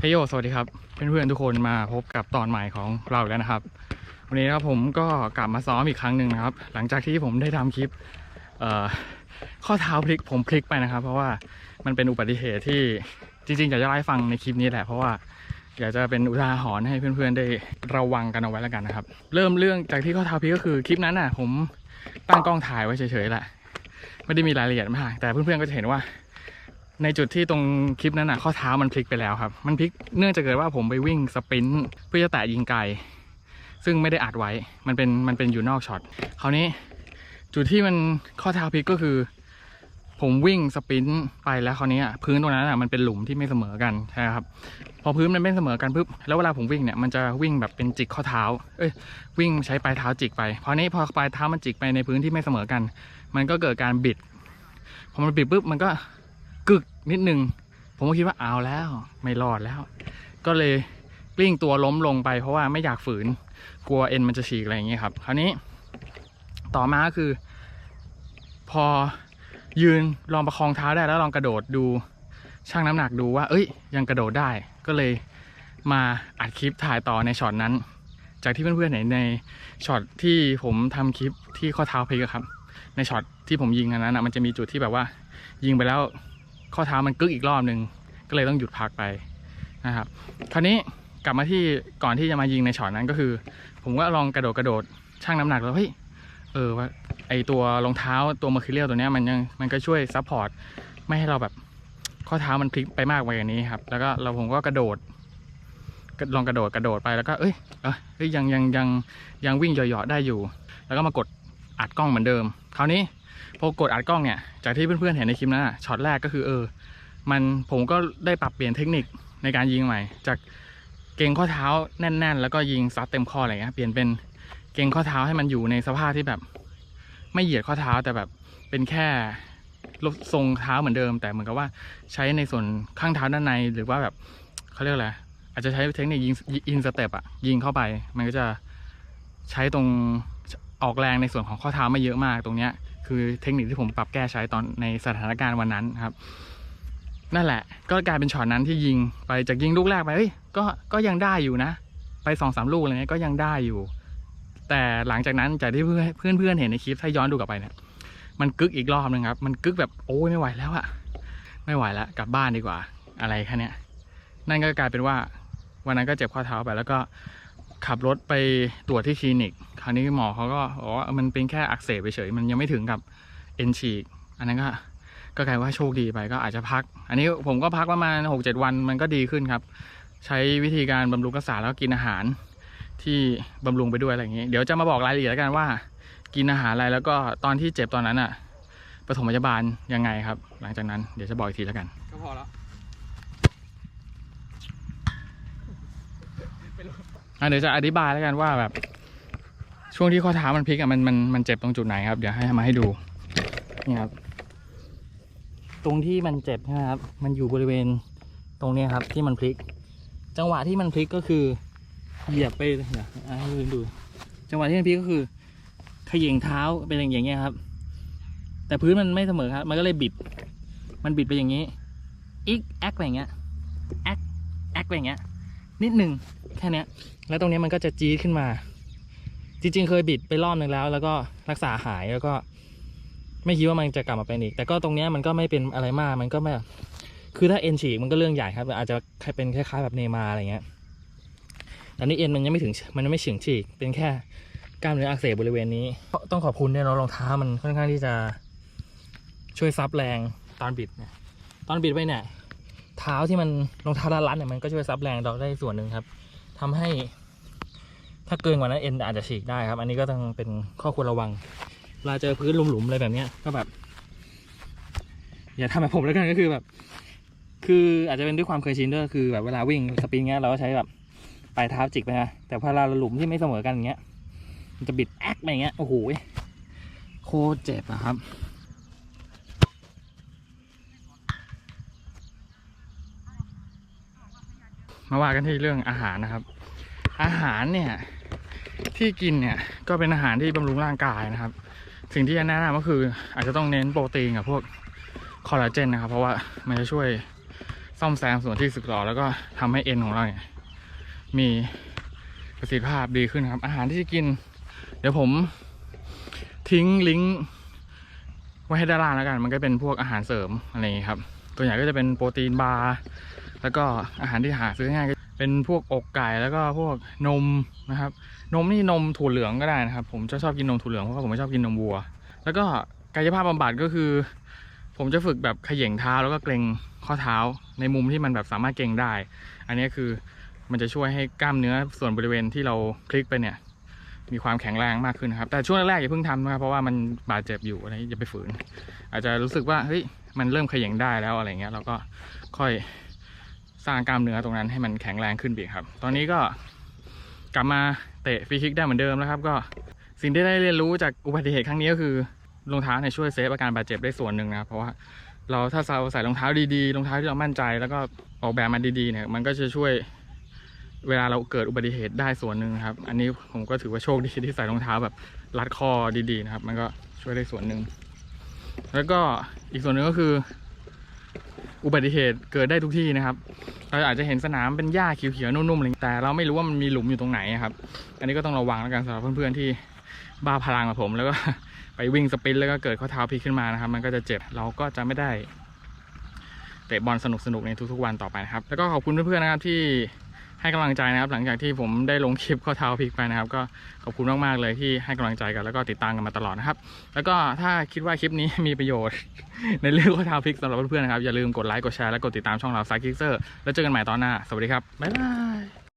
เฮโยสวัสดีครับ เพื่อนๆทุกคนมาพบกับตอนใหม่ของเราแล้วนะครับ วันนี้นะครับผมก็กลับมาซ้อมอีกครั้งหนึ่งนะครับ หลังจากที่ผมได้ทำคลิปข้อเท้าพลิกผมพลิกไปนะครับ เพราะว่ามันเป็นอุบัติเหตุที่จริงๆอยากจะเล่าให้ฟังในคลิปนี้แหละเพราะว่าอยากจะเป็นอุทาหรณ์ให้เพื่อนๆได้ระวังกันเอาไว้แล้วกันนะครับ เริ่มเรื่องจากที่ข้อเท้าพลิกก็คือคลิปนั้นน่ะ ผมตั้งกล้องถ่ายไว้เฉยๆแหละไม่ได้มีรายละเอียดมาก แต่เพื่อนๆก็จะเห็นว่า ในจุดที่ตรงคลิปนั้นนะข้อเท้ามันพลิกไปแล้วครับ มันพลิกเนื่องจากเกิดว่าผมไปวิ่งสปรินต์เพื่อจะแตะยิงไกล ซึ่งไม่ได้อัดไว้ มันเป็นมันเป็นอยู่นอกช็อต คราวนี้จุดที่มันข้อเท้าพลิกก็คือ ผมวิ่งสปรินต์ไปแล้วคราวนี้อะพื้นตรงนั้นอะมันเป็นหลุมที่ไม่เสมอกันใช่ครับ พอพื้นมันไม่เสมอกันปุ๊บแล้วเวลาผมวิ่งเนี่ยมันจะวิ่งแบบเป็นจิกข้อเท้า เอ้ยวิ่งใช้ปลายเท้าจิกไปพอนี้พอปลายเท้ามันจิกไปในพื้นที่ไม่เสมอกัน มันก็เกิดการบิดพอมันบิดปุ๊บมันก็ กึกนิดนึง ผมก็คิดว่าเอาแล้ว ไม่รอดแล้ว ก็เลยกลิ้งตัวล้มลงไปเพราะว่าไม่อยากฝืน กลัวเอ็นมันจะฉีกอะไรอย่างเงี้ยครับ คราวนี้ ต่อมาก็คือ พอยืนลองประคองเท้าได้แล้วลองกระโดดดูชั่งน้ำหนักดูว่า เอ้ย ยังกระโดดได้ก็เลยมาอัดคลิปถ่ายต่อในช็อตนั้น จากที่เพื่อนๆเห็นในช็อตที่ผมทำคลิปที่ข้อเท้าพลิกครับ ในช็อตที่ผมยิงอันนั้นอะมันจะมีจุดที่แบบว่า ยิงไปแล้ว ข้อเท้ามันกึกอีกรอบหนึ่งก็เลยต้องหยุดพักไปนะครับ คราวนี้กลับมาที่ก่อนที่จะมายิงในช็อตนั้นก็คือ ผมก็ลองกระโดดกระโดดชั่งน้ำหนักแล้วเฮ้ยเออว่าไอตัวรองเท้าตัวมาคิเรียลตัวเนี้ยมันยังมันก็ช่วยซัพพอร์ตไม่ให้เราแบบข้อเท้ามันพลิกไปมากไปกว่างนี้ครับ แล้วก็เราผมก็กระโดดลองกระโดดกระโดดไปแล้วก็เอ้ยเอ้ยยังยังยังยังวิ่งหยาะๆได้อยู่ แล้วก็มากดอัดกล้องเหมือนเดิม คราวนี้ พอกดอัดกล้องเนี่ยจากที่เพื่อนๆเห็นในคลิปนั้นอะช็อตแรกก็คือเออ มันผมก็ได้ปรับเปลี่ยนเทคนิคในการยิงใหม่ จากเกรงข้อเท้าแน่น ๆ แล้วก็ยิงซัดเต็มข้ออะไรเงี้ยเปลี่ยนเป็นเกรงข้อเท้าให้มันอยู่ในสภาพที่แบบ ไม่เหยียดข้อเท้าแต่แบบเป็นแค่รูปทรงเท้าเหมือนเดิม แต่เหมือนกับว่าใช้ในส่วนข้างเท้าด้านในหรือว่าแบบเขาเรียกอะไรอาจจะใช้เทคนิคยิงอินสเต็ปอะยิงเข้าไป มันก็จะใช้ตรงออกแรงในส่วนของข้อเท้าไม่เยอะมากตรงเนี้ย คือเทคนิคที่ผมปรับแก้ใช้ตอนในสถานการณ์วันนั้นครับ นั่นแหละ ก็กลายเป็นช็อตนั้นที่ยิงไปจากยิงลูกแรกไปเอ้ยก็ก็ยังได้อยู่นะ ไปสองสามลูกอะไรเงี้ยก็ยังได้อยู่ แต่หลังจากนั้นจากที่เพื่อนเพื่อนเพื่อนเห็นในคลิปถ้าย้อนดูกลับไปเนี่ยมันกึกอีกรอบนึงครับ มันกึกแบบโอ้ยไม่ไหวแล้วอะไม่ไหวแล้วกลับบ้านดีกว่า อะไรแค่เนี้ยนั่นก็กลายเป็นว่าวันนั้นก็เจ็บข้อเท้าไปแล้วก็ ขับรถไปตรวจที่คลินิก คราวนี้หมอเขาก็บอกว่ามันเป็นแค่อักเสบเฉยมันยังไม่ถึงกับเอ็นฉีก อันนั้นก็ก็กลายว่าโชคดีไปก็อาจจะพัก อันนี้ผมก็พักประมาณหกเจ็ดวันมันก็ดีขึ้นครับ ใช้วิธีการบำรุงรักษาแล้วก็กินอาหารที่บำรุงไปด้วยอะไรอย่างนี้ เดี๋ยวจะมาบอกรายละเอียดแล้วกันว่า กินอาหารอะไรแล้วก็ตอนที่เจ็บตอนนั้นอะปฐมพยาบาลยังไงครับ หลังจากนั้นเดี๋ยวจะบอกอีกทีแล้วกัน ก็พอแล้ว เดี๋ยวจะอธิบายแล้วกันว่าแบบ ช่วงที่ข้อเท้ามันพลิกอะมันมันมันเจ็บตรงจุดไหนครับ เดี๋ยวให้มาให้ดูนี่ครับ ตรงที่มันเจ็บนะครับ มันอยู่บริเวณตรงนี้ครับ ที่มันพลิก จังหวะที่มันพลิกก็คือ เหยียบไปเดี๋ยวอะให้ดู จังหวะที่มันพลิกก็คือขย่งเท้าเป็นอย่างเงี้ยครับ แต่พื้นมันไม่เสมอครับ มันก็เลยบิด มันบิดไปอย่างนี้อีกแอคไปอย่างเงี้ยแอคแอคไปอย่างเงี้ยนิดหนึ่ง แค่นี้แล้วตรงนี้มันก็จะจี๊ดขึ้นมา จริง ๆ เคยบิดไปรอบหนึ่งแล้ว แล้วก็รักษาหายแล้วก็ ไม่คิดว่ามันจะกลับมาเป็นอีก แต่ก็ตรงนี้มันก็ไม่เป็นอะไรมากมันก็ไม่คือถ้าเอ็นฉีกมันก็เรื่องใหญ่ครับ อาจจะเป็นคล้ายๆแบบเนมาอะไรเงี้ยแต่นี่เอ็นมันยังไม่ถึงมันยังไม่ถึงฉีกเป็นแค่กล้ามเนื้ออักเสบบริเวณนี้ ต้องขอบคุณเนี่ยเรารองเท้ามันค่อนข้างที่จะช่วยซับแรงตอนบิดเนี่ยตอนบิดไปเนี่ยเท้าที่มันรองเท้ารัดเนี่ยมันก็ช่วยซับแรงเราได้ส่วนหนึ่งครับ ทำให้ ถ้าเกินกว่านั้นเอ็นอาจจะฉีกได้ครับ อันนี้ก็ต้องเป็นข้อควรระวังเวลาเจอพื้นหลุมๆอะไรแบบเนี้ยก็แบบ อย่าทำแบบผมแล้วกันก็คือแบบ คืออาจจะเป็นด้วยความเคยชินด้วยคือแบบเวลาวิ่งสปริงเงี้ยเราก็ใช้แบบปลายเท้าจิกไปนะแต่พอเราหลุมที่ไม่เสมอกันอย่างเงี้ยมันจะบิดแอ๊กไปอย่างเงี้ยโอ้โหโคตรเจ็บอะครับ มาว่ากันที่เรื่องอาหารนะครับ อาหารเนี่ยที่กินเนี่ยก็เป็นอาหารที่บำรุงร่างกายนะครับ สิ่งที่จะแนะนำก็คืออาจจะต้องเน้นโปรตีนกับพวกคอลลาเจนนะครับ เพราะว่ามันจะช่วยซ่อมแซมส่วนที่สึกหรอแล้วก็ทำให้เอ็นของเราเนี่ยมีประสิทธิภาพดีขึ้นครับ อาหารที่จะกิน เดี๋ยวผมทิ้งลิงก์ไว้ให้ด้านล่างแล้วกัน มันก็เป็นพวกอาหารเสริมอะไรอย่างงี้ครับ ตัวอย่างก็จะเป็นโปรตีนบาร์ แล้วก็อาหารที่หาซื้อง่ายก็เป็นพวกอกไก่แล้วก็พวกนมนะครับ นมนี่นมถั่วเหลืองก็ได้นะครับ ผมจะชอบกินนมถั่วเหลืองเพราะว่าผมไม่ชอบกินนมวัว แล้วก็กายภาพบำบัดก็คือ ผมจะฝึกแบบเขย่งเท้าแล้วก็เกรงข้อเท้าในมุมที่มันแบบสามารถเกรงได้ อันนี้คือมันจะช่วยให้กล้ามเนื้อส่วนบริเวณที่เราคลิกไปเนี่ย มีความแข็งแรงมากขึ้นครับแต่ช่วงแรกๆอย่าเพิ่งทำนะครับเพราะว่ามันบาดเจ็บอยู่อะไรอย่าไปฝืน อาจจะรู้สึกว่าเฮ้ยมันเริ่มเขย่งได้แล้วอะไรเงี้ยเราก็ค่อย สร้างกล้ามเนื้อตรงนั้นให้มันแข็งแรงขึ้นอีกครับ ตอนนี้ก็กลับมาเตะฟรีคิกได้เหมือนเดิมแล้วครับ ก็สิ่งที่ได้เรียนรู้จากอุบัติเหตุครั้งนี้ก็คือรองเท้าเนี่ยช่วยเซฟอาการบาดเจ็บได้ส่วนหนึ่งนะครับเพราะว่าเราถ้าเราใส่รองเท้าดีๆรองเท้าที่เรามั่นใจ แล้วก็ออกแบบมาดีๆเนี่ยมันก็จะช่วยเวลาเราเกิดอุบัติเหตุได้ส่วนหนึ่งครับ อันนี้ผมก็ถือว่าโชคดีที่ใส่รองเท้าแบบรัดคอดีๆนะครับ มันก็ช่วยได้ส่วนหนึ่งแล้วก็อีกส่วนหนึ่งก็คือ อุบัติเหตุเกิดได้ทุกที่นะครับ เราอาจจะเห็นสนามเป็นหญ้าเขียวๆนุ่มๆอะไรอย่างนี้แต่เราไม่รู้ว่ามันมีหลุมอยู่ตรงไหนครับ อันนี้ก็ต้องระวังแล้วกันสำหรับเพื่อนๆที่บ้าพลังกับผม แล้วก็ไปวิ่งสปรินต์แล้วก็เกิดข้อเท้าพลิกขึ้นมานะครับ มันก็จะเจ็บเราก็จะไม่ได้เตะบอลสนุกๆในทุกๆวันต่อไปนะครับ แล้วก็ขอบคุณเพื่อนๆนะครับที่ ให้กำลังใจนะครับ หลังจากที่ผมได้ลงคลิปข้อเท้าพลิกไปนะครับ ก็ขอบคุณมากๆเลยที่ให้กำลังใจกันแล้วก็ติดตามกันมาตลอดนะครับ แล้วก็ถ้าคิดว่าคลิปนี้มีประโยชน์ ในเรื่องข้อเท้าพลิกสำหรับเพื่อนๆนะครับอย่าลืมกดไลค์กดแชร์และกดติดตามช่องเราซาคิกเซอร์แล้วเจอกันใหม่ตอนหน้าสวัสดีครับบ๊ายบาย